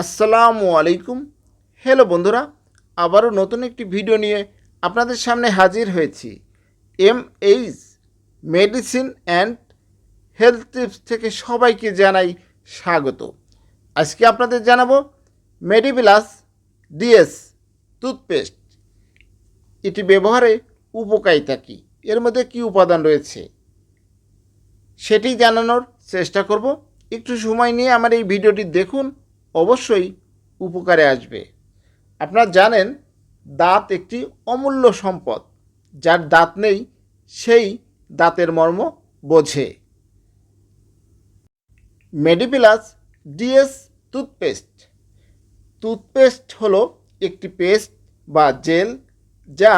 আসসালামু আলাইকুম। হ্যালো বন্ধুরা, আবারও নতুন একটি ভিডিও নিয়ে আপনাদের সামনে হাজির হয়েছি। M H medicine and health tips থেকে সবাইকে জানাই স্বাগত। আজকে আপনাদের জানাব মেডিপ্লাস ডিএস টুথপেস্ট এটি ব্যবহারে উপকারিতা কী? এর মধ্যে কী উপাদান রয়েছে? সেটি জানানোর চেষ্টা করব। একটু সময় নিয়ে আমার এই ভিডিওটি দেখুন অবশ্যই উপকারে আসবে। আপনারা জানেন, দাঁত একটি অমূল্য সম্পদ। যার দাঁত নেই, সেই দাঁতের মর্ম বোঝে। মেডিপিলাস ডিএস টুথপেস্ট। টুথপেস্ট হলো একটি পেস্ট বা জেল যা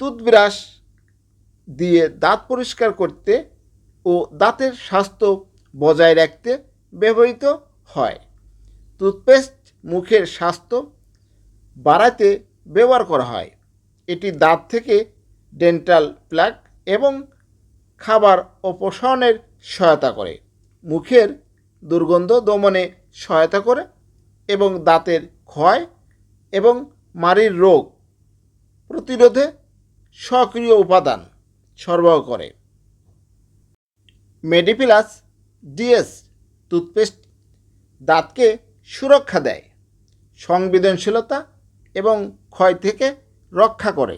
টুথব্রাশ দিয়ে দাঁত পরিষ্কার করতে ও দাঁতের স্বাস্থ্য বজায় রাখতে ব্যবহৃত হয়। টুথপেস্ট মুখের স্বাস্থ্য বাড়াতে ব্যবহার করা হয়। এটি দাঁত থেকে ডেন্টাল প্লাক এবং খাবার অপসারণের সহায়তা করে। মুখের দুর্গন্ধ দমনে সহায়তা করে এবং দাঁতের ক্ষয় এবং মাড়ির রোগ প্রতিরোধে সক্রিয় উপাদান সরবরাহ করে। মেডিপ্লাস ডিএস টুথপেস্ট দাঁতকে সুরক্ষা দেয়, সংবেদনশীলতা এবং ক্ষয় থেকে রক্ষা করে।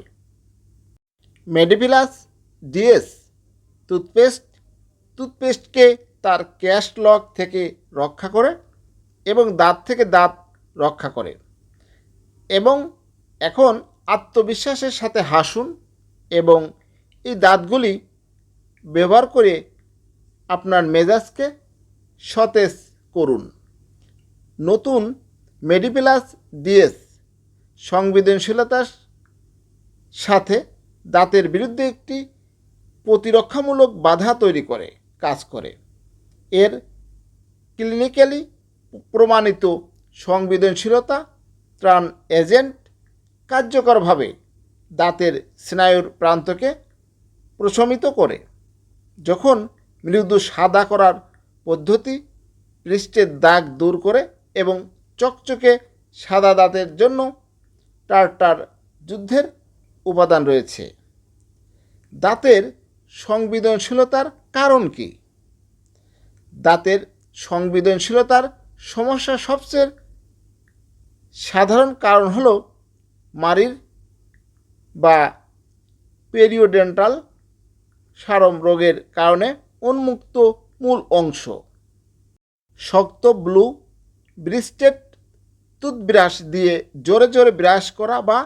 মেডিপ্লাস ডিএস, টুথপেস্ট, টুথপেস্টকে তার ক্যাশ লক থেকে রক্ষা করে এবং দাঁত থেকে দাঁত রক্ষা করে এবং এখন আত্মবিশ্বাসের সাথে হাসুন এবং এই দাঁতগুলি ব্যবহার করে আপনার মেজাজকে সতেজ করুন। নতুন মেডিপ্লাস ডিএস সংবেদনশীলতার সাথে দাঁতের বিরুদ্ধে একটি প্রতিরক্ষামূলক বাধা তৈরি করে, কাজ করে। এর ক্লিনিক্যালি প্রমাণিত সংবেদনশীলতা ত্রাণ এজেন্ট কার্যকরভাবে দাঁতের স্নায়ুর প্রান্তকে প্রশমিত করে। যখন মৃদু সাদা করার পদ্ধতি পৃষ্ঠের দাগ দূর করে এবং চকচকে সাদা দাঁতের জন্য টার্টার যুদ্ধের উপাদান রয়েছে। দাঁতের সংবেদনশীলতার কারণ কি? দাঁতের সংবেদনশীলতার সমস্যা সবচেয়ে সাধারণ কারণ হল মারির বা পেরিওডেন্টাল সারম রোগের কারণে উন্মুক্ত মূল অংশ। শক্ত ব্লু ব্রিস্টেড টুথব্রাশ দিয়ে জোরে জোরে ব্রাশ করা বা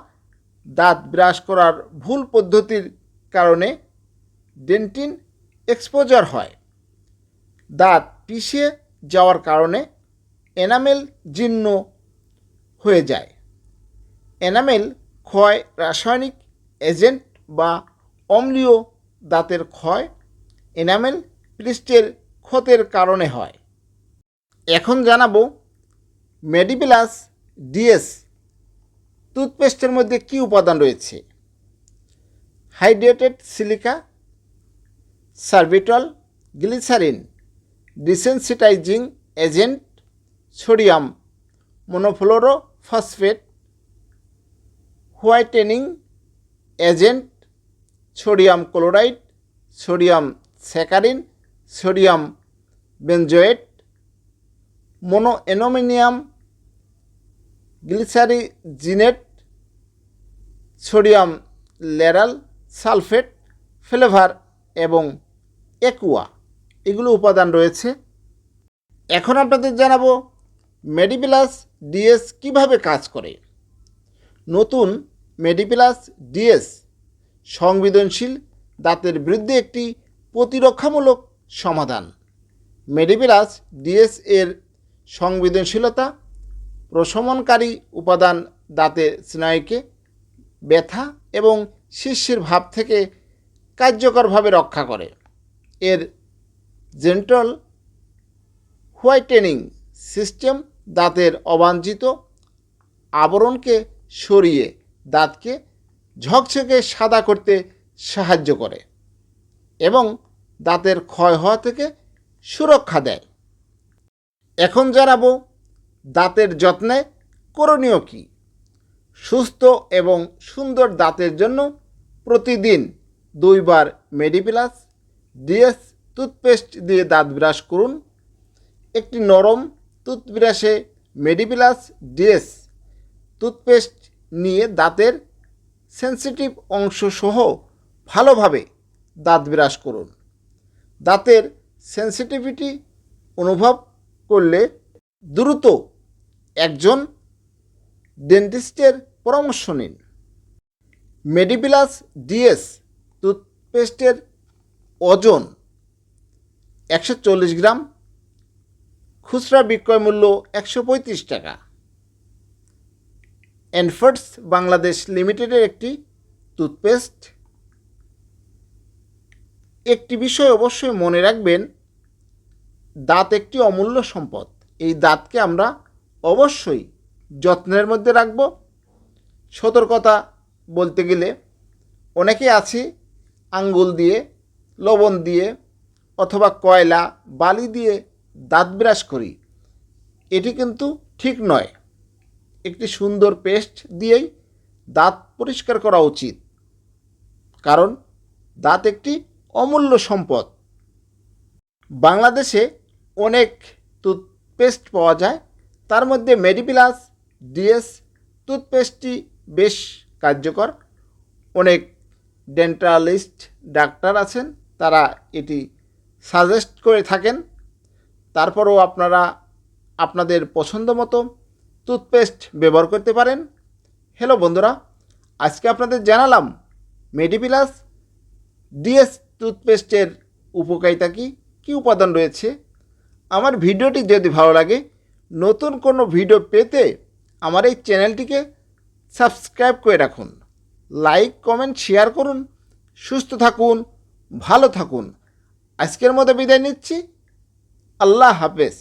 দাঁত ব্রাশ করার ভুল পদ্ধতির কারণে ডেন্টিন এক্সপোজার হয়। দাঁত পিষে যাওয়ার কারণে এনামেল জীর্ণ হয়ে যায়। এনামেল ক্ষয় রাসায়নিক এজেন্ট বা অম্লীয় দাঁতের ক্ষয় এনামেল পৃষ্ঠের ক্ষতের কারণে হয়। এখন জানাব মেডিপ্লাস ডিএস, টুথপেস্টের মধ্যে কী উপাদান রয়েছে? Hydrated silica, sorbitol, glycerin, desensitising agent, sodium monofluorophosphate whitening agent, sodium chloride, sodium saccharin, sodium benzoate mono ammonium glycyrrhizinate sodium lauryl sulphate, flavour এবং একুয়া। এগুলো উপাদান রয়েছে। এখন আপনাদের জানাব মেডিপ্লাস ডিএস কীভাবে কাজ করে। নতুন মেডিপ্লাস ডিএস সংবেদনশীল, দাঁতের বিরুদ্ধে একটি প্রতিরক্ষামূলক সমাধান। মেডিপ্লাস ডিএস এর সংবেদনশীলতা প্রশমনকারী উপাদান দাঁতের স্নায়ুকে ব্যথা এবং শিষ্যের ভাব থেকে কার্যকরভাবে রক্ষা করে। এর জেন্টল হোয়াইটেনিং সিস্টেম দাঁতের অবাঞ্ছিত আবরণকে সরিয়ে দাঁতকে ঝকঝকে সাদা করতে সাহায্য করে এবং দাঁতের ক্ষয় হওয়া থেকে সুরক্ষা দেয়। এখন জানাব দাঁতের যত্নে করণীয় কী? সুস্থ এবং সুন্দর দাঁতের জন্য প্রতিদিন দুইবার মেডিপ্লাস ডিএস টুথপেস্ট দিয়ে দাঁত ব্রাশ করুন। একটি নরম টুথব্রাশে মেডিপ্লাস ডিএস টুথপেস্ট নিয়ে দাঁতের সেন্সিটিভ অংশ সহ ভালোভাবে দাঁত ব্রাশ করুন। দাঁতের সেন্সিটিভিটি অনুভব করলে দ্রুত একজন ডেন্টিস্টের পরামর্শ নিন। মেডিপ্লাস ডিএস টুথপেস্টের ওজন একশো চল্লিশ গ্রাম, খুচরা বিক্রয় মূল্য একশো পঁয়ত্রিশ টাকা। এনফোর্টস বাংলাদেশ লিমিটেডের একটি টুথপেস্ট একটি বিষয় অবশ্যই মনে রাখবেন, দাঁত একটি অমূল্য সম্পদ। এই দাঁতকে আমরা অবশ্যই যত্নের মধ্যে রাখব। সতর্কতা বলতে গেলে অনেকে আছে আঙ্গুল দিয়ে, লবণ দিয়ে অথবা কয়লা, বালি দিয়ে দাঁত ব্রাশ করি। এটি কিন্তু ঠিক নয়। একটি সুন্দর পেস্ট দিয়েই দাঁত পরিষ্কার করা উচিত। কারণ দাঁত একটি অমূল্য সম্পদ। বাংলাদেশে অনেক টুথপেস্ট পাওয়া যায়। তার মধ্যে মেডিপ্লাস, ডিএস, টুথপেস্টটি বেশ কার্যকর। অনেক ডেন্টালিস্ট, ডাক্তার আছেন, তারা এটি সাজেস্ট করে থাকেন। তারপরও আপনারা আপনাদের পছন্দ মতো টুথপেস্ট ব্যবহার করতে পারেন। হ্যালো বন্ধুরা, আজকে আপনাদের জানালাম মেডিপ্লাস, ডিএস টুথপেস্টের উপকারিতা কী কী উপাদান রয়েছে। আমার ভিডিওটি যদি ভালো লাগে নতুন কোনো ভিডিও পেতে আমার এই চ্যানেলটিকে সাবস্ক্রাইব করে রাখুন। লাইক কমেন্ট শেয়ার করুন। সুস্থ থাকুন, ভালো থাকুন। আজকের মতো বিদায় নিচ্ছি। আল্লাহ হাফেজ।